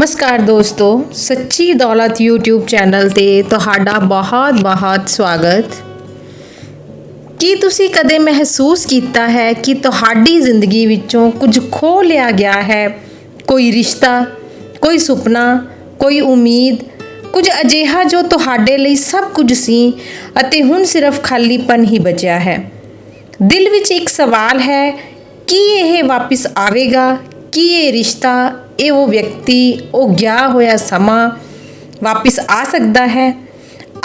ਨਮਸਕਾਰ ਦੋਸਤੋ, ਸੱਚੀ ਦੌਲਤ YouTube ਚੈਨਲ ਤੇ ਤੁਹਾਡਾ ਬਹੁਤ-ਬਹੁਤ ਸਵਾਗਤ। ਕੀ ਤੁਸੀਂ ਕਦੇ ਮਹਿਸੂਸ ਕੀਤਾ ਹੈ ਕਿ ਤੁਹਾਡੀ ਜ਼ਿੰਦਗੀ ਵਿੱਚੋਂ ਕੁਝ ਖੋ ਲਿਆ ਗਿਆ ਹੈ? ਕੋਈ ਰਿਸ਼ਤਾ, ਕੋਈ ਸੁਪਨਾ, ਕੋਈ ਉਮੀਦ, ਕੁਝ ਅਜਿਹਾ ਜੋ ਤੁਹਾਡੇ ਲਈ ਸਭ ਕੁਝ ਸੀ ਅਤੇ ਹੁਣ ਸਿਰਫ ਖਾਲੀਪਨ ਹੀ ਬਚਿਆ ਹੈ? ਦਿਲ ਵਿੱਚ ਇੱਕ ਸਵਾਲ ਹੈ, ਕੀ ਇਹ ਵਾਪਸ ਆਵੇਗਾ? ਕੀ ਇਹ ਰਿਸ਼ਤਾ ਇਹ ਉਹ ਵਿਅਕਤੀ, ਉਹ ਗਿਆ ਹੋਇਆ ਸਮਾਂ ਵਾਪਸ ਆ ਸਕਦਾ ਹੈ।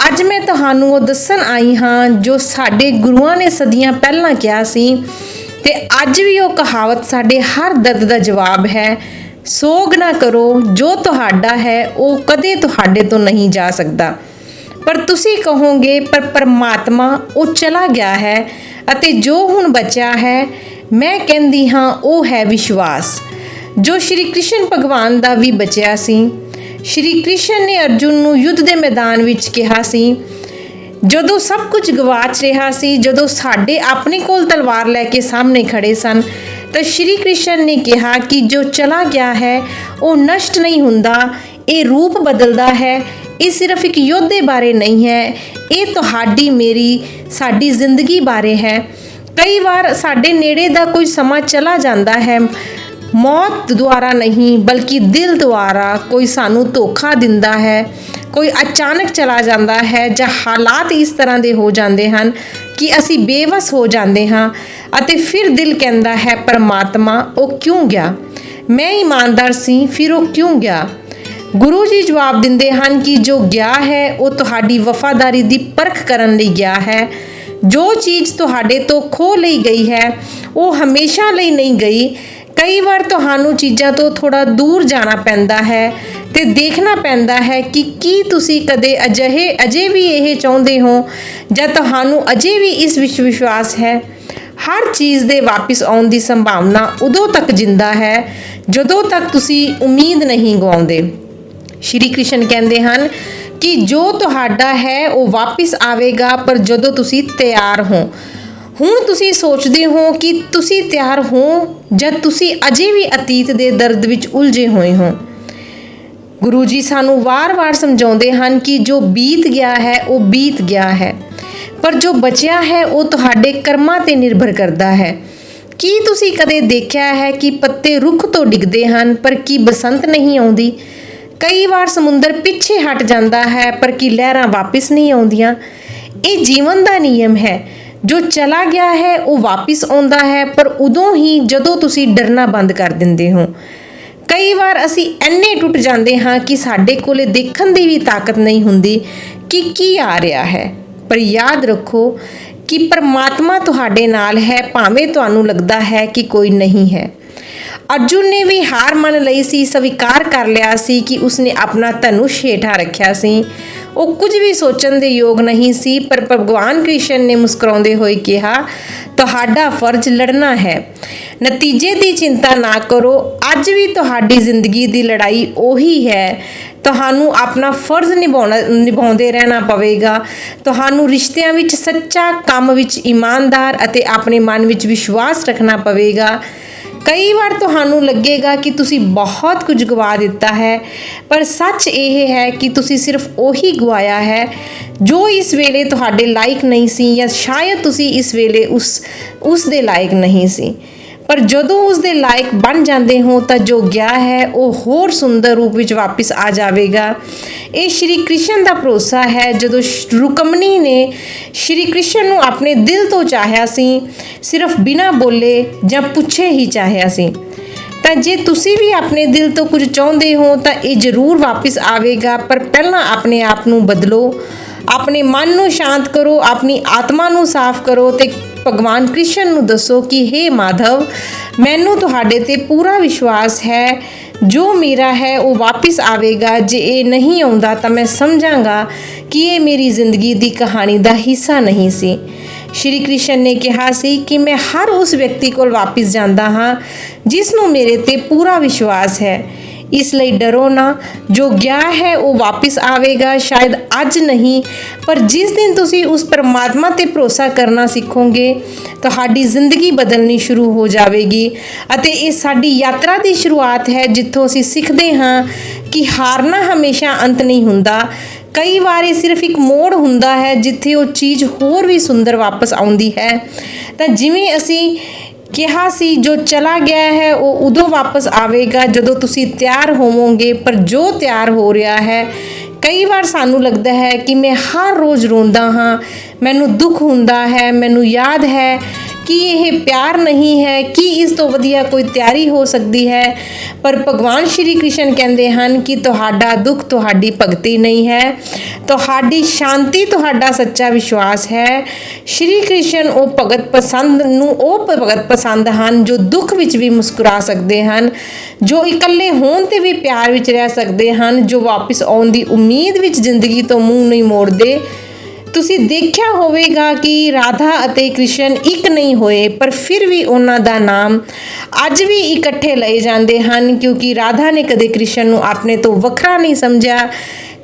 ਅੱਜ ਮੈਂ ਤੁਹਾਨੂੰ ਉਹ ਦੱਸਣ ਆਈ ਹਾਂ ਜੋ ਸਾਡੇ ਗੁਰੂਆਂ ਨੇ ਸਦੀਆਂ ਪਹਿਲਾਂ ਕਿਹਾ ਸੀ ਤੇ ਅੱਜ ਵੀ ਉਹ ਕਹਾਵਤ ਸਾਡੇ ਹਰ ਦਰਦ ਦਾ ਜਵਾਬ ਹੈ। ਸੋਗ ਨਾ ਕਰੋ, ਜੋ ਤੁਹਾਡਾ ਹੈ, ਉਹ ਕਦੇ ਤੁਹਾਡੇ ਤੋਂ ਨਹੀਂ ਜਾ ਸਕਦਾ। ਪਰ ਤੁਸੀਂ ਕਹੋਗੇ, ਪਰ ਪਰਮਾਤਮਾ, ਉਹ ਚਲਾ ਗਿਆ ਹੈ ਅਤੇ ਜੋ ਹੁਣ ਬਚਿਆ ਹੈ, ਮੈਂ ਕਹਿੰਦੀ ਹਾਂ, ਉਹ ਹੈ ਵਿਸ਼ਵਾਸ। ਜੋ ਸ਼੍ਰੀ ਕ੍ਰਿਸ਼ਨ ਭਗਵਾਨ ਦਾ ਵੀ ਬਚਿਆ ਸੀ। ਸ਼੍ਰੀ ਕ੍ਰਿਸ਼ਨ ਨੇ ਅਰਜੁਨ ਨੂੰ ਯੁੱਧ ਦੇ ਮੈਦਾਨ ਵਿੱਚ ਕਿਹਾ ਸੀ। ਜਦੋਂ ਸਭ ਕੁਝ ਗਵਾਚ ਰਿਹਾ ਸੀ, ਜਦੋਂ ਸਾਡੇ ਆਪਣੇ ਕੋਲ ਤਲਵਾਰ ਲੈ ਕੇ ਸਾਹਮਣੇ ਖੜੇ ਸਨ, ਤਾਂ ਸ਼੍ਰੀ ਕ੍ਰਿਸ਼ਨ ਨੇ ਕਿਹਾ ਕਿ ਜੋ ਚਲਾ ਗਿਆ ਹੈ, ਉਹ ਨਸ਼ਟ ਨਹੀਂ ਹੁੰਦਾ, ਇਹ ਰੂਪ ਬਦਲਦਾ ਹੈ, ਇਹ ਸਿਰਫ ਇੱਕ ਯੋਧੇ ਬਾਰੇ ਨਹੀਂ ਹੈ, ਇਹ ਤੁਹਾਡੀ ਮੇਰੀ, ਸਾਡੀ ਜ਼ਿੰਦਗੀ ਬਾਰੇ ਹੈ। ਕਈ ਵਾਰ ਸਾਡੇ ਨੇੜੇ ਦਾ ਕੋਈ ਸਮਾਂ ਚਲਾ ਜਾਂਦਾ ਹੈ ਮੌਤ ਦੁਆਰਾ ਨਹੀਂ, ਬਲਕਿ ਦਿਲ ਦੁਆਰਾ ਕੋਈ ਸਾਨੂੰ ਧੋਖਾ ਦਿੰਦਾ ਹੈ, ਕੋਈ ਅਚਾਨਕ ਚਲਾ ਜਾਂਦਾ ਹੈ ਜਾਂ ਹਾਲਾਤ ਇਸ ਤਰ੍ਹਾਂ ਦੇ ਹੋ ਜਾਂਦੇ ਹਨ ਕਿ ਅਸੀਂ ਬੇਵਸ ਹੋ ਜਾਂਦੇ ਹਾਂ ਅਤੇ ਫਿਰ ਦਿਲ ਕਹਿੰਦਾ ਹੈ, ਪਰਮਾਤਮਾ, ਉਹ ਕਿਉਂ ਗਿਆ? ਮੈਂ ਇਮਾਨਦਾਰ ਸੀ, ਫਿਰ ਉਹ ਕਿਉਂ ਗਿਆ? ਗੁਰੂ ਜੀ ਜਵਾਬ ਦਿੰਦੇ ਹਨ ਕਿ ਜੋ ਗਿਆ ਹੈ, ਉਹ ਤੁਹਾਡੀ ਵਫਾਦਾਰੀ ਦੀ ਪਰਖ ਕਰਨ ਲਈ ਗਿਆ ਹੈ। ਜੋ ਚੀਜ਼ ਤੁਹਾਡੇ ਤੋਂ ਖੋ ਲਈ ਗਈ ਹੈ, ਉਹ ਹਮੇਸ਼ਾ ਲਈ ਨਹੀਂ ਗਈ ਕਈ ਵਾਰ ਤੁਹਾਨੂੰ ਚੀਜ਼ਾਂ ਤੋਂ ਥੋੜਾ ਦੂਰ ਜਾਣਾ ਪੈਂਦਾ ਹੈ ਤੇ ਦੇਖਣਾ ਪੈਂਦਾ ਹੈ ਕਿ ਕੀ ਤੁਸੀਂ ਕਦੇ ਅਜਿਹੇ, ਅਜੇ ਵੀ ਇਹ ਚਾਹੁੰਦੇ ਹੋ ਜਾਂ ਤੁਹਾਨੂੰ ਅਜੇ ਵੀ ਇਸ ਵਿੱਚ ਵਿਸ਼ਵਾਸ ਹੈ? ਹਰ ਚੀਜ਼ ਦੇ ਵਾਪਸ ਆਉਣ ਦੀ ਸੰਭਾਵਨਾ ਉਦੋਂ ਤੱਕ ਜਿੰਦਾ ਹੈ, ਜਦੋਂ ਤੱਕ ਤੁਸੀਂ ਉਮੀਦ ਨਹੀਂ ਗਵਾਉਂਦੇ ਸ਼੍ਰੀ ਕ੍ਰਿਸ਼ਨ ਕਹਿੰਦੇ ਹਨ ਕਿ ਜੋ ਤੁਹਾਡਾ ਹੈ ਉਹ ਵਾਪਸ ਆਵੇਗਾ ਪਰ ਜਦੋਂ ਤੁਸੀਂ ਤਿਆਰ ਹੋ ਹੁਣ ਤੁਸੀਂ ਸੋਚਦੇ ਹੋ ਕਿ ਤੁਸੀਂ ਤਿਆਰ ਹੋ ਜਾਂ ਤੁਸੀਂ ਅਜੇ ਵੀ ਅਤੀਤ ਦੇ ਦਰਦ ਵਿੱਚ ਉਲਝੇ ਹੋਏ ਹੋ। ਗੁਰੂ ਜੀ ਸਾਨੂੰ ਵਾਰ-ਵਾਰ ਸਮਝਾਉਂਦੇ ਹਨ ਕਿ ਜੋ ਬੀਤ ਗਿਆ ਹੈ, ਉਹ ਬੀਤ ਗਿਆ ਹੈ। ਪਰ ਜੋ ਬਚਿਆ ਹੈ, ਉਹ ਤੁਹਾਡੇ ਕਰਮਾਂ ਤੇ ਨਿਰਭਰ ਕਰਦਾ ਹੈ। ਕੀ ਤੁਸੀਂ ਕਦੇ ਦੇਖਿਆ ਹੈ ਕਿ ਪੱਤੇ ਰੁੱਖ ਤੋਂ ਡਿੱਗਦੇ ਹਨ, ਪਰ ਕੀ ਬਸੰਤ ਨਹੀਂ ਆਉਂਦੀ? ਕਈ ਵਾਰ ਸਮੁੰਦਰ ਪਿੱਛੇ ਹਟ ਜਾਂਦਾ ਹੈ, ਪਰ ਕੀ ਲਹਿਰਾਂ ਵਾਪਸ ਨਹੀਂ ਆਉਂਦੀਆਂ? ਇਹ ਜੀਵਨ ਦਾ ਨਿਯਮ ਹੈ। ਜੋ ਚਲਾ ਗਿਆ ਹੈ, ਉਹ ਵਾਪਸ ਆਉਂਦਾ ਹੈ, ਪਰ ਉਦੋਂ ਹੀ ਜਦੋਂ ਤੁਸੀਂ ਡਰਨਾ ਬੰਦ ਕਰ ਦਿੰਦੇ ਹੋ। ਕਈ ਵਾਰ ਅਸੀਂ ਐਨੇ ਟੁੱਟ ਜਾਂਦੇ ਹਾਂ ਕਿ ਸਾਡੇ ਕੋਲੇ ਦੇਖਣ ਦੀ ਵੀ ਤਾਕਤ ਨਹੀਂ ਹੁੰਦੀ ਕਿ ਕੀ ਆ ਰਿਹਾ ਹੈ। ਪਰ ਯਾਦ ਰੱਖੋ ਕਿ ਪਰਮਾਤਮਾ ਤੁਹਾਡੇ ਨਾਲ ਹੈ, ਭਾਵੇਂ ਤੁਹਾਨੂੰ ਲੱਗਦਾ ਹੈ ਕਿ ਕੋਈ ਨਹੀਂ ਹੈ। ਅਰਜੁਨ ਨੇ ਵੀ ਹਾਰ ਮੰਨ ਲਈ ਸੀ, ਸਵੀਕਾਰ ਕਰ ਲਿਆ ਸੀ ਕਿ ਉਸਨੇ ਆਪਣਾ ਧਨੁਸ਼ ਹੇਠਾਂ ਰੱਖਿਆ ਸੀ। ਉਹ ਕੁਝ ਵੀ ਸੋਚਣ ਦੇ ਯੋਗ ਨਹੀਂ ਸੀ, ਪਰ ਭਗਵਾਨ ਕ੍ਰਿਸ਼ਨ ਨੇ ਮੁਸਕਰਾਉਂਦੇ ਹੋਏ ਕਿਹਾ, ਤੁਹਾਡਾ ਫਰਜ਼ ਲੜਨਾ ਹੈ। ਨਤੀਜੇ ਦੀ ਚਿੰਤਾ ਨਾ ਕਰੋ। ਅੱਜ ਵੀ ਤੁਹਾਡੀ ਜ਼ਿੰਦਗੀ ਦੀ ਲੜਾਈ ਉਹੀ ਹੈ। ਤੁਹਾਨੂੰ ਆਪਣਾ ਫਰਜ਼ ਨਿਭਾਉਣਾ, ਨਿਭਾਉਂਦੇ ਰਹਿਣਾ ਪਵੇਗਾ। ਤੁਹਾਨੂੰ ਰਿਸ਼ਤਿਆਂ ਵਿੱਚ ਸੱਚਾ ਕੰਮ ਵਿੱਚ ਇਮਾਨਦਾਰ ਅਤੇ ਆਪਣੇ ਮਨ ਵਿੱਚ ਵਿਸ਼ਵਾਸ ਰੱਖਣਾ ਪਵੇਗਾ। ਕਈ ਵਾਰ ਤੁਹਾਨੂੰ ਲੱਗੇਗਾ ਕਿ ਤੁਸੀਂ ਬਹੁਤ ਕੁਝ ਗਵਾ ਦਿੱਤਾ ਹੈ, ਪਰ ਸੱਚ ਇਹ ਹੈ ਕਿ ਤੁਸੀਂ ਸਿਰਫ ਉਹੀ ਗਵਾਇਆ ਹੈ ਜੋ ਇਸ ਵੇਲੇ ਤੁਹਾਡੇ ਲਾਇਕ ਨਹੀਂ ਸੀ ਜਾਂ ਸ਼ਾਇਦ ਤੁਸੀਂ ਇਸ ਵੇਲੇ ਉਸ ਉਸ ਦੇ ਲਾਇਕ ਨਹੀਂ ਸੀ। ਪਰ ਜਦੋਂ ਉਸ ਦੇ ਲਾਇਕ ਬਣ ਜਾਂਦੇ ਹੋ ਤਾਂ ਜੋ ਗਿਆ ਹੈ, ਉਹ ਹੋਰ ਸੁੰਦਰ ਰੂਪ ਵਿੱਚ ਵਾਪਸ ਆ ਜਾਵੇਗਾ। ਇਹ ਸ਼੍ਰੀ ਕ੍ਰਿਸ਼ਨ ਦਾ ਭਰੋਸਾ ਹੈ। ਜਦੋਂ ਰੁਕਮਣੀ ਨੇ ਸ਼੍ਰੀ ਕ੍ਰਿਸ਼ਨ ਨੂੰ ਆਪਣੇ ਦਿਲ ਤੋਂ ਚਾਹਿਆ ਸੀ, ਸਿਰਫ ਬਿਨਾਂ ਬੋਲੇ ਜਾਂ ਪੁੱਛੇ ਹੀ ਚਾਹਿਆ ਸੀ, ਤਾਂ ਜੇ ਤੁਸੀਂ ਵੀ ਆਪਣੇ ਦਿਲ ਤੋਂ ਕੁਝ ਚਾਹੁੰਦੇ ਹੋ ਤਾਂ ਇਹ ਜ਼ਰੂਰ ਵਾਪਸ ਆਵੇਗਾ। ਪਰ ਪਹਿਲਾਂ ਆਪਣੇ ਆਪ ਨੂੰ ਬਦਲੋ, ਆਪਣੇ ਮਨ ਨੂੰ ਸ਼ਾਂਤ ਕਰੋ, ਆਪਣੀ ਆਤਮਾ ਨੂੰ ਸਾਫ਼ ਕਰੋ ਤੇ ਭਗਵਾਨ ਕ੍ਰਿਸ਼ਨ ਨੂੰ ਦੱਸੋ ਕਿ हे ਮਾਧਵ, ਮੈਨੂੰ ਤੁਹਾਡੇ ਤੇ ਪੂਰਾ ਵਿਸ਼ਵਾਸ ਹੈ। ਜੋ ਮੇਰਾ ਹੈ, ਉਹ ਵਾਪਸ ਆਵੇਗਾ। ਜੇ ਇਹ ਨਹੀਂ ਆਉਂਦਾ ਤਾਂ ਮੈਂ ਸਮਝਾਂਗਾ ਕਿ ਇਹ ਮੇਰੀ ਜ਼ਿੰਦਗੀ ਦੀ ਕਹਾਣੀ ਦਾ ਹਿੱਸਾ ਨਹੀਂ ਸੀ। ਸ਼੍ਰੀ ਕ੍ਰਿਸ਼ਨ ਨੇ ਕਿਹਾ ਸੀ ਕਿ ਮੈਂ ਹਰ ਉਸ ਵਿਅਕਤੀ ਕੋਲ ਵਾਪਸ ਜਾਂਦਾ ਹਾਂ, ਜਿਸ ਨੂੰ ਮੇਰੇ ਤੇ ਪੂਰਾ ਵਿਸ਼ਵਾਸ ਹੈ। ਇਸ ਲਈ ਡਰੋ ਨਾ। ਜੋ ਗਿਆ ਹੈ, ਉਹ ਵਾਪਸ ਆਵੇਗਾ। ਸ਼ਾਇਦ ਅੱਜ ਨਹੀਂ, ਪਰ ਜਿਸ ਦਿਨ ਤੁਸੀਂ ਉਸ ਪਰਮਾਤਮਾ ਤੇ ਭਰੋਸਾ ਕਰਨਾ ਸਿੱਖੋਗੇ, ਤੁਹਾਡੀ ਜ਼ਿੰਦਗੀ ਬਦਲਣੀ ਸ਼ੁਰੂ ਹੋ ਜਾਵੇਗੀ। ਅਤੇ ਇਹ ਸਾਡੀ ਯਾਤਰਾ ਦੀ ਸ਼ੁਰੂਆਤ ਹੈ, ਜਿੱਥੋਂ ਅਸੀਂ ਸਿੱਖਦੇ ਹਾਂ ਕਿ ਹਾਰਨਾ ਹਮੇਸ਼ਾ ਅੰਤ ਨਹੀਂ ਹੁੰਦਾ। ਕਈ ਵਾਰ ਇਹ ਸਿਰਫ ਇੱਕ ਮੋੜ ਹੁੰਦਾ ਹੈ, ਜਿੱਥੇ ਉਹ ਚੀਜ਼ ਹੋਰ ਵੀ ਸੁੰਦਰ ਵਾਪਸ ਆਉਂਦੀ ਹੈ। ਤਾਂ ਜਿਵੇਂ ਅਸੀਂ ਕਿਹਾ ਸੀ, ਜੋ ਚਲਾ ਗਿਆ ਹੈ, ਉਹ ਉਦੋਂ ਵਾਪਸ ਆਵੇਗਾ ਜਦੋਂ ਤੁਸੀਂ ਤਿਆਰ ਹੋਵੋਗੇ, ਪਰ ਜੋ ਤਿਆਰ ਹੋ ਰਿਹਾ ਹੈ, ਕਈ ਵਾਰ ਸਾਨੂੰ ਲੱਗਦਾ ਹੈ ਕਿ ਮੈਂ ਹਰ ਰੋਜ਼ ਰੋਂਦਾ ਹਾਂ, ਮੈਨੂੰ ਦੁੱਖ ਹੁੰਦਾ ਹੈ, ਮੈਨੂੰ ਯਾਦ ਹੈ ਕਿ ਇਹ ਪਿਆਰ ਨਹੀਂ ਹੈ? ਕਿ ਇਸ ਤੋਂ ਵਧੀਆ ਕੋਈ ਤਿਆਰੀ ਹੋ ਸਕਦੀ ਹੈ? ਪਰ ਭਗਵਾਨ ਸ਼੍ਰੀ ਕ੍ਰਿਸ਼ਨ ਕਹਿੰਦੇ ਹਨ ਕਿ ਤੁਹਾਡਾ ਦੁੱਖ ਤੁਹਾਡੀ ਭਗਤੀ ਨਹੀਂ ਹੈ। ਤੁਹਾਡੀ ਸ਼ਾਂਤੀ, ਤੁਹਾਡਾ ਸੱਚਾ ਵਿਸ਼ਵਾਸ ਹੈ। ਸ਼੍ਰੀ ਕ੍ਰਿਸ਼ਨ ਉਹ ਭਗਤ ਪਸੰਦ ਨੂੰ ਉਹ ਭਗਤ ਪਸੰਦ ਹਨ ਜੋ ਦੁੱਖ ਵਿੱਚ ਵੀ ਮੁਸਕਰਾ ਸਕਦੇ ਹਨ, ਜੋ ਇਕੱਲੇ ਹੋਣ ਤੇ ਵੀ ਪਿਆਰ ਵਿੱਚ ਰਹਿ ਸਕਦੇ ਹਨ, ਜੋ ਵਾਪਸ ਆਉਣ ਦੀ ਉਮੀਦ ਵਿੱਚ ਜ਼ਿੰਦਗੀ ਤੋਂ ਮੂੰਹ ਨਹੀਂ ਮੋੜਦੇ। ਤੁਸੀਂ ਦੇਖਿਆ ਹੋਵੇਗਾ ਕਿ ਰਾਧਾ ਅਤੇ ਕ੍ਰਿਸ਼ਨ ਇੱਕ ਨਹੀਂ ਹੋਏ, ਪਰ ਫਿਰ ਵੀ ਉਹਨਾਂ ਦਾ ਨਾਮ ਅੱਜ ਵੀ ਇਕੱਠੇ ਲਏ ਜਾਂਦੇ ਹਨ, ਕਿਉਂਕਿ ਰਾਧਾ ਨੇ ਕਦੇ ਕ੍ਰਿਸ਼ਨ ਨੂੰ ਆਪਣੇ ਤੋਂ ਵੱਖਰਾ ਨਹੀਂ ਸਮਝਿਆ।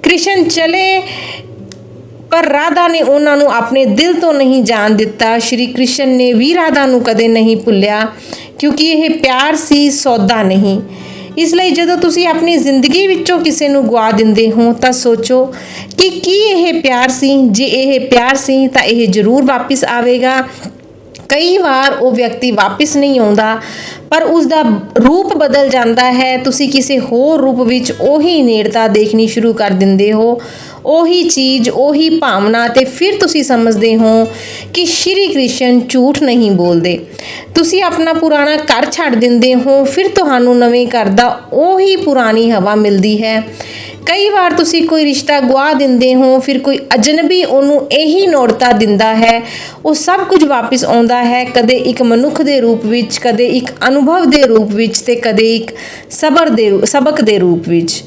ਕ੍ਰਿਸ਼ਨ ਚਲੇ, ਪਰ ਰਾਧਾ ਨੇ ਉਹਨਾਂ ਨੂੰ ਆਪਣੇ ਦਿਲ ਤੋਂ ਨਹੀਂ ਜਾਣ ਦਿੱਤਾ। ਸ਼੍ਰੀ ਕ੍ਰਿਸ਼ਨ ਨੇ ਵੀ ਰਾਧਾ ਨੂੰ ਕਦੇ ਨਹੀਂ ਭੁੱਲਿਆ, ਕਿਉਂਕਿ ਇਹ ਪਿਆਰ ਸੀ, ਸੌਦਾ ਨਹੀਂ। ਇਸ ਲਈ ਜਦੋਂ ਤੁਸੀਂ ਆਪਣੀ ਜ਼ਿੰਦਗੀ ਵਿੱਚੋਂ ਕਿਸੇ ਨੂੰ ਗਵਾ ਦਿੰਦੇ ਹੋ, ਤਾਂ ਸੋਚੋ ਕਿ ਕੀ ਇਹ ਪਿਆਰ ਸੀ? ਜੇ ਇਹ ਪਿਆਰ ਸੀ, ਤਾਂ ਇਹ ਜ਼ਰੂਰ ਵਾਪਸ ਆਵੇਗਾ। ਕਈ ਵਾਰ ਉਹ ਵਿਅਕਤੀ ਵਾਪਸ ਨਹੀਂ ਆਉਂਦਾ, ਪਰ ਉਸ ਦਾ ਰੂਪ ਬਦਲ ਜਾਂਦਾ ਹੈ। ਤੁਸੀਂ ਕਿਸੇ ਹੋਰ ਰੂਪ ਵਿੱਚ ਉਹੀ ਨੇੜਤਾ ਦੇਖਣੀ ਸ਼ੁਰੂ ਕਰ ਦਿੰਦੇ ਹੋ। ਉਹੀ ਚੀਜ਼, ਉਹੀ ਭਾਵਨਾ ਤੇ ਫਿਰ ਤੁਸੀਂ ਸਮਝਦੇ ਹੋ ਕਿ ਸ਼੍ਰੀ ਕ੍ਰਿਸ਼ਨ ਝੂਠ ਨਹੀਂ ਬੋਲਦੇ। ਤੁਸੀਂ ਆਪਣਾ ਪੁਰਾਣਾ ਘਰ ਛੱਡ ਦਿੰਦੇ ਹੋ, ਫਿਰ ਤੁਹਾਨੂੰ ਨਵੇਂ ਘਰ ਦਾ ਉਹੀ ਪੁਰਾਣੀ ਹਵਾ ਮਿਲਦੀ ਹੈ। ਕਈ ਵਾਰ ਤੁਸੀਂ ਕੋਈ ਰਿਸ਼ਤਾ ਗਵਾ ਦਿੰਦੇ ਹੋ, ਫਿਰ ਕੋਈ ਅਜਨਬੀ ਉਹਨੂੰ ਇਹੀ ਨੋੜਤਾ ਦਿੰਦਾ ਹੈ। ਉਹ ਸਭ ਕੁਝ ਵਾਪਸ ਆਉਂਦਾ ਹੈ, ਕਦੇ ਇੱਕ ਮਨੁੱਖ ਦੇ ਰੂਪ ਵਿੱਚ, ਕਦੇ ਇੱਕ ਅਨੁਭਵ ਦੇ ਰੂਪ ਵਿੱਚ ਤੇ ਕਦੇ ਇੱਕ ਸਬਰ ਦੇ ਸਬਕ ਦੇ ਰੂਪ ਵਿੱਚ।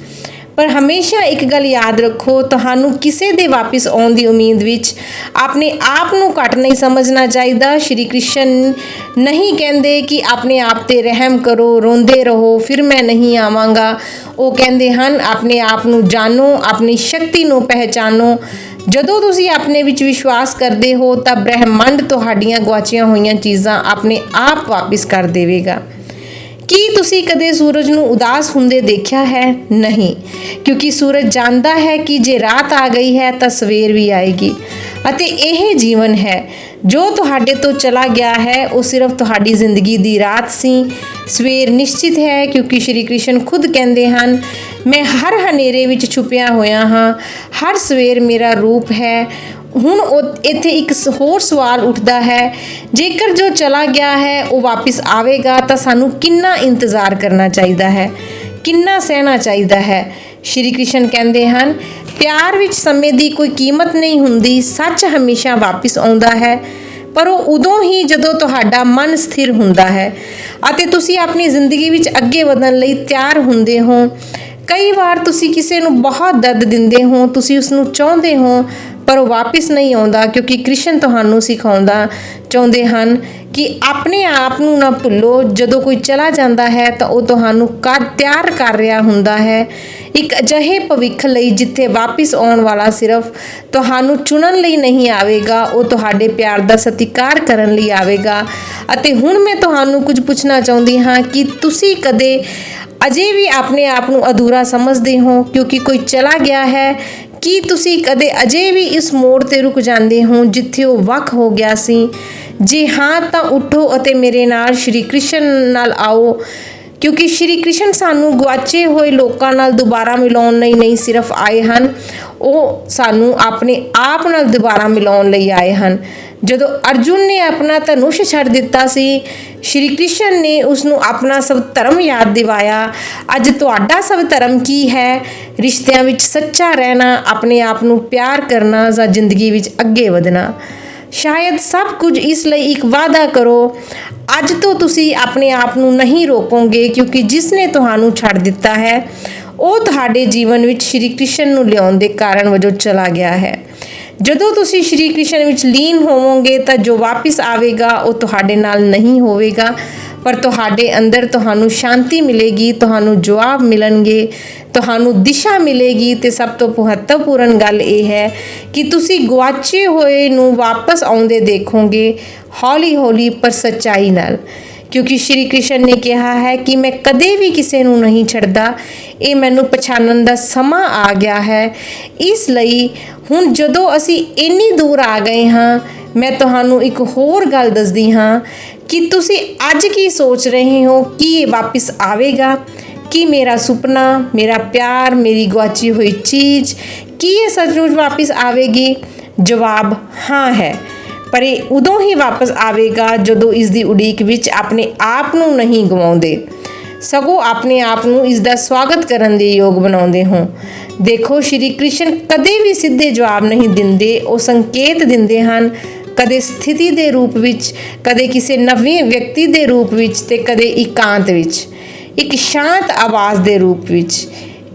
ਪਰ ਹਮੇਸ਼ਾ ਇੱਕ ਗੱਲ ਯਾਦ ਰੱਖੋ, ਤੁਹਾਨੂੰ ਕਿਸੇ ਦੇ ਵਾਪਸ ਆਉਣ ਦੀ ਉਮੀਦ ਵਿੱਚ ਆਪਣੇ ਆਪ ਨੂੰ ਘੱਟ ਨਹੀਂ ਸਮਝਣਾ ਚਾਹੀਦਾ। ਸ਼੍ਰੀ ਕ੍ਰਿਸ਼ਨ ਨਹੀਂ ਕਹਿੰਦੇ ਕਿ ਆਪਣੇ ਆਪ ਤੇ ਰਹਿਮ ਕਰੋ, ਰੋਂਦੇ ਰਹੋ, ਫਿਰ ਮੈਂ ਨਹੀਂ ਆਵਾਂਗਾ। ਉਹ ਕਹਿੰਦੇ ਹਨ, ਆਪਣੇ ਆਪ ਨੂੰ ਜਾਣੋ, ਆਪਣੀ ਸ਼ਕਤੀ ਨੂੰ ਪਹਿਚਾਨੋ ਜਦੋਂ ਤੁਸੀਂ ਆਪਣੇ ਵਿੱਚ ਵਿਸ਼ਵਾਸ ਕਰਦੇ ਹੋ, ਤਾਂ ਬ੍ਰਹਿਮੰਡ ਤੁਹਾਡੀਆਂ ਗਵਾਚੀਆਂ ਹੋਈਆਂ ਚੀਜ਼ਾਂ ਆਪਣੇ ਆਪ ਵਾਪਸ ਕਰ ਦੇਵੇਗਾ। ਕੀ ਤੁਸੀਂ ਕਦੇ ਸੂਰਜ ਨੂੰ ਉਦਾਸ ਹੁੰਦੇ ਦੇਖਿਆ ਹੈ? ਨਹੀਂ। ਕਿਉਂਕਿ ਸੂਰਜ ਜਾਣਦਾ ਹੈ ਕਿ ਜੇ ਰਾਤ ਆ ਗਈ ਹੈ ਤਾਂ ਸਵੇਰ ਵੀ ਆਏਗੀ। ਅਤੇ ਇਹ ਜੀਵਨ ਹੈ। ਜੋ ਤੁਹਾਡੇ ਤੋਂ ਚਲਾ ਗਿਆ ਹੈ, ਉਹ ਸਿਰਫ ਤੁਹਾਡੀ ਜ਼ਿੰਦਗੀ ਦੀ ਰਾਤ ਸੀ। ਸਵੇਰ ਨਿਸ਼ਚਿਤ ਹੈ ਕਿਉਂਕਿ ਸ਼੍ਰੀ ਕ੍ਰਿਸ਼ਨ ਖੁਦ ਕਹਿੰਦੇ ਹਨ, ਮੈਂ ਹਰ ਹਨੇਰੇ ਵਿੱਚ ਛੁਪਿਆ ਹੋਇਆ ਹਾਂ। ਹਰ ਸਵੇਰ ਮੇਰਾ ਰੂਪ ਹੈ। ਹੁਣ ਉਹ- ਇੱਥੇ ਇੱਕ ਹੋਰ ਸਵਾਲ ਉੱਠਦਾ ਹੈ, ਜੇਕਰ ਜੋ ਚਲਾ ਗਿਆ ਹੈ, ਉਹ ਵਾਪਸ ਆਵੇਗਾ, ਤਾਂ ਸਾਨੂੰ ਕਿੰਨਾ ਇੰਤਜ਼ਾਰ ਕਰਨਾ ਚਾਹੀਦਾ ਹੈ? ਕਿੰਨਾ ਸਹਿਣਾ ਚਾਹੀਦਾ ਹੈ? ਸ਼੍ਰੀ ਕ੍ਰਿਸ਼ਨ ਕਹਿੰਦੇ ਹਨ, ਪਿਆਰ ਵਿੱਚ ਸਮੇਂ ਦੀ ਕੋਈ ਕੀਮਤ ਨਹੀਂ ਹੁੰਦੀ, ਸੱਚ ਹਮੇਸ਼ਾ ਵਾਪਸ ਆਉਂਦਾ ਹੈ, ਪਰ ਉਹ ਉਦੋਂ ਹੀ ਜਦੋਂ ਤੁਹਾਡਾ ਮਨ ਸਥਿਰ ਹੁੰਦਾ ਹੈ ਅਤੇ ਤੁਸੀਂ ਆਪਣੀ ਜ਼ਿੰਦਗੀ ਵਿੱਚ ਅੱਗੇ ਵਧਣ ਲਈ ਤਿਆਰ ਹੁੰਦੇ ਹੋ ਕਈ ਵਾਰ ਤੁਸੀਂ ਕਿਸੇ ਨੂੰ ਬਹੁਤ ਦਰਦ ਦਿੰਦੇ ਹੋ, ਤੁਸੀਂ ਉਸ ਨੂੰ ਚਾਹੁੰਦੇ ਹੋ, ਪਰ ਉਹ ਵਾਪਸ ਨਹੀਂ ਆਉਂਦਾ ਕਿਉਂਕਿ ਕ੍ਰਿਸ਼ਨ ਤੁਹਾਨੂੰ ਸਿਖਾਉਂਦਾ, ਚਾਹੁੰਦੇ ਹਨ ਕਿ ਆਪਣੇ ਆਪ ਨੂੰ ਨਾ ਭੁੱਲੋ, ਜਦੋਂ ਕੋਈ ਚਲਾ ਜਾਂਦਾ ਹੈ ਤਾਂ ਉਹ ਤੁਹਾਨੂੰ ਕਰ, ਤਿਆਰ ਕਰ ਰਿਹਾ ਹੁੰਦਾ ਹੈ। ਇੱਕ ਅਜਿਹੇ ਭਵਿੱਖ ਲਈ ਜਿੱਥੇ ਵਾਪਸ ਆਉਣ ਵਾਲਾ ਸਿਰਫ ਤੁਹਾਨੂੰ ਚੁਣਨ ਲਈ ਨਹੀਂ ਆਵੇਗਾ, ਉਹ ਤੁਹਾਡੇ ਪਿਆਰ ਦਾ ਸਤਿਕਾਰ ਕਰਨ ਲਈ ਆਵੇਗਾ। ਅਤੇ ਹੁਣ ਮੈਂ ਤੁਹਾਨੂੰ ਕੁਝ ਪੁੱਛਣਾ ਚਾਹੁੰਦੀ ਹਾਂ ਕਿ ਤੁਸੀਂ ਕਦੇ ਅਜੇ ਵੀ ਆਪਣੇ ਆਪ ਨੂੰ ਅਧੂਰਾ ਸਮਝਦੇ ਹੋ ਕਿਉਂਕਿ ਕੋਈ ਚਲਾ ਗਿਆ ਹੈ, ਕੀ ਤੁਸੀਂ ਕਦੇ ਅਜੇ ਵੀ ਇਸ ਮੋੜ ਤੇ ਰੁਕ ਜਾਂਦੇ ਹੋ ਜਿੱਥੇ ਉਹ ਵੱਖ ਹੋ ਗਿਆ ਸੀ? ਜੇ ਹਾਂ ਤਾਂ ਉਠੋ ਅਤੇ ਮੇਰੇ ਨਾਲ ਸ਼੍ਰੀ ਕ੍ਰਿਸ਼ਨ ਨਾਲ ਆਓ, ਕਿਉਂਕਿ ਸ਼੍ਰੀ ਕ੍ਰਿਸ਼ਨ ਸਾਨੂੰ ਗਵਾਚੇ ਹੋਏ ਲੋਕਾਂ ਨਾਲ ਦੁਬਾਰਾ ਮਿਲਾਉਣ ਲਈ ਨਹੀਂ ਸਿਰਫ ਆਏ ਹਨ, ਉਹ ਸਾਨੂੰ ਆਪਣੇ ਆਪ ਨਾਲ ਦੁਬਾਰਾ ਮਿਲਾਉਣ ਲਈ ਆਏ ਹਨ। ਜਦੋਂ ਅਰਜੁਨ ਨੇ ਆਪਣਾ ਧਨੁਸ਼ ਛੱਡ ਦਿੱਤਾ ਸੀ, ਸ਼੍ਰੀ ਕ੍ਰਿਸ਼ਨ ਨੇ ਉਸ ਨੂੰ ਆਪਣਾ ਸਭ ਧਰਮ ਯਾਦ ਦਿਵਾਇਆ। ਅੱਜ ਤੁਹਾਡਾ ਸਭ ਧਰਮ ਕੀ ਹੈ? ਰਿਸ਼ਤਿਆਂ ਵਿੱਚ ਸੱਚਾ ਰਹਿਣਾ, ਆਪਣੇ ਆਪ ਨੂੰ ਪਿਆਰ ਕਰਨਾ, ਜਾਂ ਜ਼ਿੰਦਗੀ ਵਿੱਚ ਅੱਗੇ ਵਧਣਾ? ਸ਼ਾਇਦ ਸਭ ਕੁਝ ਇਸ ਲਈ ਇੱਕ ਵਾਅਦਾ ਕਰੋ, ਅੱਜ ਤੋਂ ਤੁਸੀਂ ਆਪਣੇ ਆਪ ਨੂੰ ਨਹੀਂ ਰੋਕੋਗੇ, ਕਿਉਂਕਿ ਜਿਸ ਨੇ ਤੁਹਾਨੂੰ ਛੱਡ ਦਿੱਤਾ ਹੈ, ਉਹ ਤੁਹਾਡੇ ਜੀਵਨ ਵਿੱਚ ਸ਼੍ਰੀ ਕ੍ਰਿਸ਼ਨ ਨੂੰ ਲਿਆਉਣ ਦੇ ਕਾਰਨ ਵਜੋਂ ਚਲਾ ਗਿਆ ਹੈ। ਜਦੋਂ ਤੁਸੀਂ ਸ਼੍ਰੀ ਕ੍ਰਿਸ਼ਨ ਵਿੱਚ ਲੀਨ ਹੋਵੋਗੇ ਤਾਂ ਜੋ ਵਾਪਸ ਆਵੇਗਾ, ਉਹ ਤੁਹਾਡੇ ਨਾਲ ਨਹੀਂ ਹੋਵੇਗਾ। ਪਰ ਤੁਹਾਡੇ ਅੰਦਰ ਤੁਹਾਨੂੰ ਸ਼ਾਂਤੀ ਮਿਲੇਗੀ, ਤੁਹਾਨੂੰ ਜਵਾਬ ਮਿਲਣਗੇ, ਤੁਹਾਨੂੰ ਦਿਸ਼ਾ ਮਿਲੇਗੀ ਤੇ ਸਭ ਤੋਂ ਮਹੱਤਵਪੂਰਨ ਗੱਲ ਇਹ ਹੈ ਕਿ ਤੁਸੀਂ ਗਵਾਚੇ ਹੋਏ ਨੂੰ ਵਾਪਸ ਆਉਂਦੇ ਦੇਖੋਗੇ ਹੌਲੀ ਹੌਲੀ ਪਰ ਸੱਚਾਈ ਨਾਲ। ਕਿਉਂਕਿ ਸ਼੍ਰੀ ਕ੍ਰਿਸ਼ਨ ਨੇ ਕਿਹਾ ਹੈ ਕਿ ਮੈਂ ਕਦੇ ਵੀ ਕਿਸੇ ਨੂੰ ਨਹੀਂ ਛੱਡਦਾ। ਇਹ ਮੈਨੂੰ ਪਛਾਣਨ ਦਾ ਸਮਾਂ ਆ ਗਿਆ ਹੈ। ਇਸ ਲਈ ਹੁਣ ਜਦੋਂ ਅਸੀਂ ਇੰਨੀ ਦੂਰ ਆ ਗਏ ਹਾਂ, ਮੈਂ ਤੁਹਾਨੂੰ ਇੱਕ ਹੋਰ ਗੱਲ ਦੱਸਦੀ ਹਾਂ ਕਿ ਤੁਸੀਂ ਅੱਜ ਕੀ ਸੋਚ ਰਹੇ ਹੋ? ਕਿ ਇਹ ਵਾਪਸ ਆਵੇਗਾ? ਕੀ ਮੇਰਾ ਸੁਪਨਾ, ਮੇਰਾ ਪਿਆਰ, ਮੇਰੀ ਗਵਾਚੀ ਹੋਈ ਚੀਜ਼, ਕੀ ਇਹ ਸੱਚਮੁੱਚ ਵਾਪਸ ਆਵੇਗੀ? ਜਵਾਬ, ਹਾਂ ਹੈ। ਪਰ ਇਹ ਉਦੋਂ ਹੀ ਵਾਪਸ ਆਵੇਗਾ ਜਦੋਂ ਇਸ ਦੀ ਉਡੀਕ ਵਿੱਚ ਆਪਣੇ ਆਪ ਨੂੰ ਨਹੀਂ ਗਵਾਉਂਦੇ। ਸਗੋਂ ਆਪਣੇ ਆਪ ਨੂੰ ਇਸ ਦਾ ਸਵਾਗਤ ਕਰਨ ਦੇ ਯੋਗ ਬਣਾਉਂਦੇ ਹੋ। ਦੇਖੋ, ਸ਼੍ਰੀ ਕ੍ਰਿਸ਼ਨ ਕਦੇ ਵੀ ਸਿੱਧੇ ਜਵਾਬ ਨਹੀਂ ਦਿੰਦੇ, ਉਹ ਸੰਕੇਤ ਦਿੰਦੇ ਹਨ, ਕਦੇ ਸਥਿਤੀ ਦੇ ਰੂਪ ਵਿੱਚ, ਕਦੇ ਕਿਸੇ ਨਵੇਂ ਵਿਅਕਤੀ ਦੇ ਰੂਪ ਵਿੱਚ ਤੇ ਕਦੇ ਇਕਾਂਤ ਵਿੱਚ। ਇੱਕ ਸ਼ਾਂਤ ਆਵਾਜ਼ ਦੇ ਰੂਪ ਵਿੱਚ।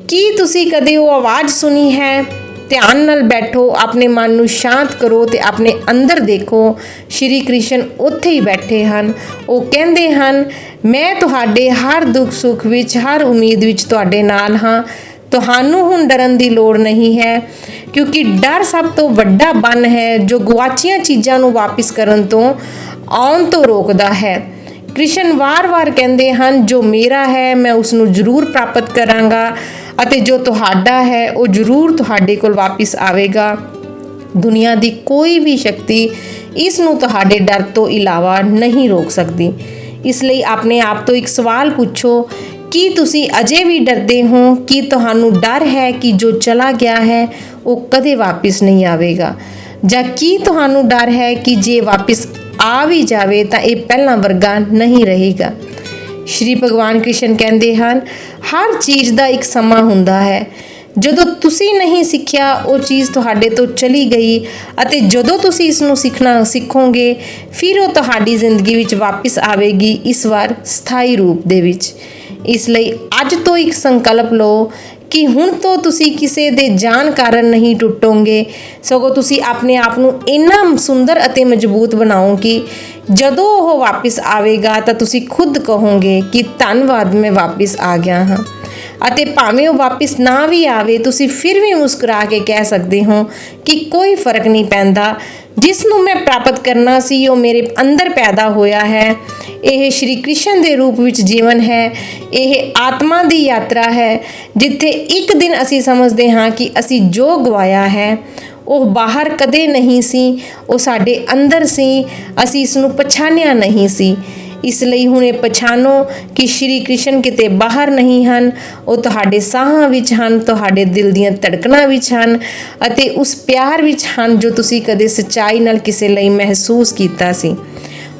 ਕੀ ਤੁਸੀਂ ਕਦੇ ਉਹ ਆਵਾਜ਼ ਸੁਣੀ ਹੈ? ਧਿਆਨ ਨਾਲ ਬੈਠੋ, ਆਪਣੇ ਮਨ ਨੂੰ ਸ਼ਾਂਤ ਕਰੋ ਤੇ ਆਪਣੇ ਅੰਦਰ ਦੇਖੋ। ਸ਼੍ਰੀ ਕ੍ਰਿਸ਼ਨ ਉੱਥੇ ਹੀ ਬੈਠੇ ਹਨ। ਉਹ ਕਹਿੰਦੇ ਹਨ, ਮੈਂ ਤੁਹਾਡੇ ਹਰ ਦੁੱਖ ਸੁੱਖ ਵਿੱਚ, ਹਰ ਉਮੀਦ ਵਿੱਚ ਤੁਹਾਡੇ ਨਾਲ ਹਾਂ। ਤੁਹਾਨੂੰ ਹੁਣ ਡਰਨ ਦੀ ਲੋੜ ਨਹੀਂ ਹੈ, ਕਿਉਂਕਿ ਡਰ ਸਭ ਤੋਂ ਵੱਡਾ ਬੰਨ ਹੈ ਜੋ ਗਵਾਚੀਆਂ ਚੀਜ਼ਾਂ ਨੂੰ ਵਾਪਸ ਕਰਨ ਤੋਂ ਆਉਣ ਤੋਂ ਰੋਕਦਾ ਹੈ। ਕ੍ਰਿਸ਼ਨ ਵਾਰ-ਵਾਰ ਕਹਿੰਦੇ ਹਨ, ਜੋ ਮੇਰਾ ਹੈ, ਮੈਂ ਉਸ ਨੂੰ ਜ਼ਰੂਰ ਪ੍ਰਾਪਤ ਕਰਾਂਗਾ। ਅਤੇ ਜੋ ਤੁਹਾਡਾ ਹੈ, ਉਹ ਜ਼ਰੂਰ ਤੁਹਾਡੇ ਕੋਲ ਵਾਪਸ ਆਵੇਗਾ। ਦੁਨੀਆ ਦੀ ਕੋਈ ਵੀ ਸ਼ਕਤੀ ਇਸ ਨੂੰ ਤੁਹਾਡੇ ਡਰ ਤੋਂ ਇਲਾਵਾ ਨਹੀਂ ਰੋਕ ਸਕਦੀ। ਇਸ ਲਈ ਆਪਣੇ ਆਪ ਤੋਂ ਇੱਕ ਸਵਾਲ ਪੁੱਛੋ, ਕੀ ਤੁਸੀਂ ਅਜੇ ਵੀ ਡਰਦੇ ਹੋ? ਕਿ ਤੁਹਾਨੂੰ ਡਰ ਹੈ ਕਿ ਜੋ ਚਲਾ ਗਿਆ ਹੈ, ਉਹ ਕਦੇ ਵਾਪਸ ਨਹੀਂ ਆਵੇਗਾ? ਜਾਂ ਕੀ ਤੁਹਾਨੂੰ ਡਰ ਹੈ ਕਿ ਜੇ ਵਾਪਸ ਆ ਵੀ ਜਾਵੇ, ਤਾਂ ਇਹ ਪਹਿਲਾਂ ਵਰਗਾ ਨਹੀਂ ਰਹੇਗਾ? ਸ਼੍ਰੀ ਭਗਵਾਨ ਕ੍ਰਿਸ਼ਨ ਕਹਿੰਦੇ ਹਨ, ਹਰ ਚੀਜ਼ ਦਾ ਇੱਕ ਸਮਾਂ ਹੁੰਦਾ ਹੈ। ਜਦੋਂ ਤੁਸੀਂ ਨਹੀਂ ਸਿੱਖਿਆ, ਉਹ ਚੀਜ਼ ਤੁਹਾਡੇ ਤੋਂ ਚਲੀ ਗਈ ਅਤੇ ਜਦੋਂ ਤੁਸੀਂ ਇਸ ਨੂੰ ਸਿੱਖਣਾ ਸਿੱਖੋਗੇ, ਫਿਰ ਉਹ ਤੁਹਾਡੀ ਜ਼ਿੰਦਗੀ ਵਿੱਚ ਵਾਪਸ ਆਵੇਗੀ ਇਸ ਵਾਰ ਸਥਾਈ ਰੂਪ ਦੇ ਵਿੱਚ। ਇਸ ਲਈ ਅੱਜ ਤੋਂ ਇੱਕ ਸੰਕਲਪ ਲਓ ਕਿ ਹੁਣ ਤੋਂ ਤੁਸੀਂ ਕਿਸੇ ਦੇ ਜਾਣ ਕਾਰਨ ਨਹੀਂ ਟੁੱਟੋਗੇ। ਸਗੋਂ ਤੁਸੀਂ ਆਪਣੇ ਆਪ ਨੂੰ ਇੰਨਾ ਸੁੰਦਰ ਅਤੇ ਮਜ਼ਬੂਤ ਬਣਾਓ ਕਿ ਜਦੋਂ ਉਹ ਵਾਪਸ ਆਵੇਗਾ ਤਾਂ ਤੁਸੀਂ ਖੁਦ ਕਹੋਗੇ ਕਿ ਧੰਨਵਾਦ, ਮੈਂ ਵਾਪਸ ਆ ਗਿਆ ਹਾਂ। ਅਤੇ ਭਾਵੇਂ ਉਹ ਵਾਪਸ ਨਾ ਵੀ ਆਵੇ, ਤੁਸੀਂ ਫਿਰ ਵੀ ਮੁਸਕਰਾ ਕੇ ਕਹਿ ਸਕਦੇ ਹੋ ਕਿ ਕੋਈ ਫ਼ਰਕ ਨਹੀਂ ਪੈਂਦਾ। ਜਿਸ ਨੂੰ ਮੈਂ ਪ੍ਰਾਪਤ ਕਰਨਾ ਸੀ, ਉਹ ਮੇਰੇ ਅੰਦਰ ਪੈਦਾ ਹੋਇਆ ਹੈ। ਇਹ ਸ਼੍ਰੀ ਕ੍ਰਿਸ਼ਨ ਦੇ ਰੂਪ ਵਿੱਚ ਜੀਵਨ ਹੈ। ਇਹ ਆਤਮਾ ਦੀ ਯਾਤਰਾ ਹੈ, ਜਿੱਥੇ ਇੱਕ ਦਿਨ ਅਸੀਂ ਸਮਝਦੇ ਹਾਂ ਕਿ ਅਸੀਂ ਜੋ ਗਵਾਇਆ ਹੈ ਉਹ ਬਾਹਰ ਕਦੇ ਨਹੀਂ ਸੀ, ਉਹ ਸਾਡੇ ਅੰਦਰ ਸੀ, ਅਸੀਂ ਇਸ ਨੂੰ ਪਛਾਣਿਆ ਨਹੀਂ ਸੀ। ਇਸ ਲਈ ਹੁਣ ਇਹ ਪਛਾਣੋ ਕਿ ਸ਼੍ਰੀ ਕ੍ਰਿਸ਼ਨ ਕਿਤੇ ਬਾਹਰ ਨਹੀਂ ਹਨ, ਉਹ ਤੁਹਾਡੇ ਸਾਹਾਂ ਵਿੱਚ ਹਨ, ਤੁਹਾਡੇ ਦਿਲ ਦੀਆਂ ਧੜਕਣਾਂ ਵਿੱਚ ਹਨ ਅਤੇ ਉਸ ਪਿਆਰ ਵਿੱਚ ਹਨ ਜੋ ਤੁਸੀਂ ਕਦੇ ਸੱਚਾਈ ਨਾਲ ਕਿਸੇ ਲਈ ਮਹਿਸੂਸ ਕੀਤਾ ਸੀ।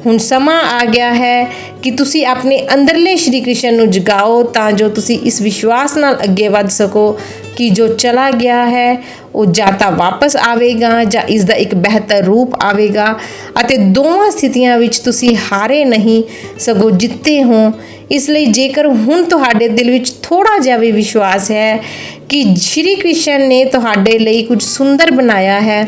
ਹੁਣ ਸਮਾਂ ਆ ਗਿਆ ਹੈ ਕਿ ਤੁਸੀਂ ਆਪਣੇ ਅੰਦਰਲੇ ਸ਼੍ਰੀ ਕ੍ਰਿਸ਼ਨ ਨੂੰ ਜਗਾਓ ਤਾਂ ਜੋ ਤੁਸੀਂ ਇਸ ਵਿਸ਼ਵਾਸ ਨਾਲ ਅੱਗੇ ਵੱਧ ਸਕੋ। ਕਿ ਜੋ ਚਲਾ ਗਿਆ ਹੈ, ਉਹ ਜਾਂ ਤਾਂ ਵਾਪਸ ਆਵੇਗਾ ਜਾਂ ਇਸ ਦਾ ਇੱਕ ਬਿਹਤਰ ਰੂਪ ਆਵੇਗਾ। ਅਤੇ ਦੋਵਾਂ ਸਥਿਤੀਆਂ ਵਿੱਚ ਤੁਸੀਂ ਹਾਰੇ ਨਹੀਂ, ਸਗੋਂ ਜਿੱਤੇ ਹੋ। ਇਸ ਲਈ ਜੇਕਰ ਹੁਣ ਤੁਹਾਡੇ ਦਿਲ ਵਿੱਚ ਥੋੜਾ ਜਿਹਾ ਵੀ ਵਿਸ਼ਵਾਸ ਹੈ ਕਿ ਸ਼੍ਰੀ ਕ੍ਰਿਸ਼ਨ ਨੇ ਤੁਹਾਡੇ ਲਈ ਕੁਝ ਸੁੰਦਰ ਬਣਾਇਆ ਹੈ,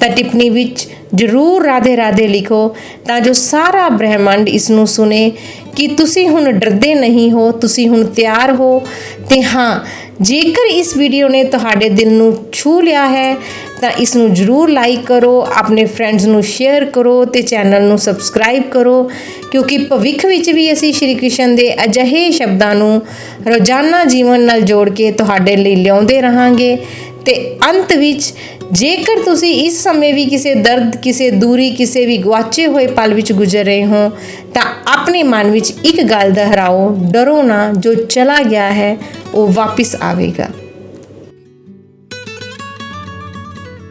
ਤਾਂ ਟਿੱਪਣੀ ਵਿੱਚ ਜ਼ਰੂਰ ਰਾਧੇ ਰਾਧੇ ਲਿਖੋ, ਤਾਂ ਜੋ ਸਾਰਾ ਬ੍ਰਹਿਮੰਡ ਇਸ ਨੂੰ ਸੁਨੇ ਕਿ ਤੁਸੀਂ ਹੁਣ ਡਰਦੇ ਨਹੀਂ ਹੋ, ਤੁਸੀਂ ਹੁਣ ਤਿਆਰ ਹੋ ਤੇ ਹਾਂ, ਜੇਕਰ ਇਸ ਵੀਡੀਓ ਨੇ ਤੁਹਾਡੇ ਦਿਲ ਨੂੰ ਛੂ ਲਿਆ ਹੈ, ਤਾਂ ਇਸ ਨੂੰ ਜ਼ਰੂਰ ਲਾਈਕ ਕਰੋ, ਆਪਣੇ ਫਰੈਂਡਸ ਨੂੰ ਸ਼ੇਅਰ ਕਰੋ ਤੇ ਚੈਨਲ ਨੂੰ ਸਬਸਕ੍ਰਾਈਬ ਕਰੋ, ਕਿਉਂਕਿ ਭਵਿੱਖ ਵਿੱਚ ਵੀ ਅਸੀਂ ਸ਼੍ਰੀ ਕ੍ਰਿਸ਼ਨ ਦੇ ਅਜਿਹੇ ਸ਼ਬਦਾਂ ਨੂੰ ਰੋਜ਼ਾਨਾ ਜੀਵਨ ਨਾਲ ਜੋੜ ਕੇ ਤੁਹਾਡੇ ਲਈ ਲਿਆਉਂਦੇ ਰਹਾਂਗੇ ਤੇ ਅੰਤ ਵਿੱਚ ਜੇਕਰ ਤੁਸੀਂ ਇਸ ਸਮੇਂ ਵੀ ਕਿਸੇ ਦਰਦ, ਕਿਸੇ ਦੂਰੀ, ਕਿਸੇ ਵੀ ਗਵਾਚੇ ਹੋਏ ਪਲ ਵਿੱਚ ਗੁਜ਼ਰ ਰਹੇ ਹੋ, ਤਾਂ ਆਪਣੇ ਮਨ ਵਿੱਚ ਇੱਕ ਗੱਲ ਦੁਹਰਾਓ, ਡਰੋ ਨਾ, ਜੋ ਚਲਾ ਗਿਆ ਹੈ, ਉਹ ਵਾਪਸ ਆਵੇਗਾ।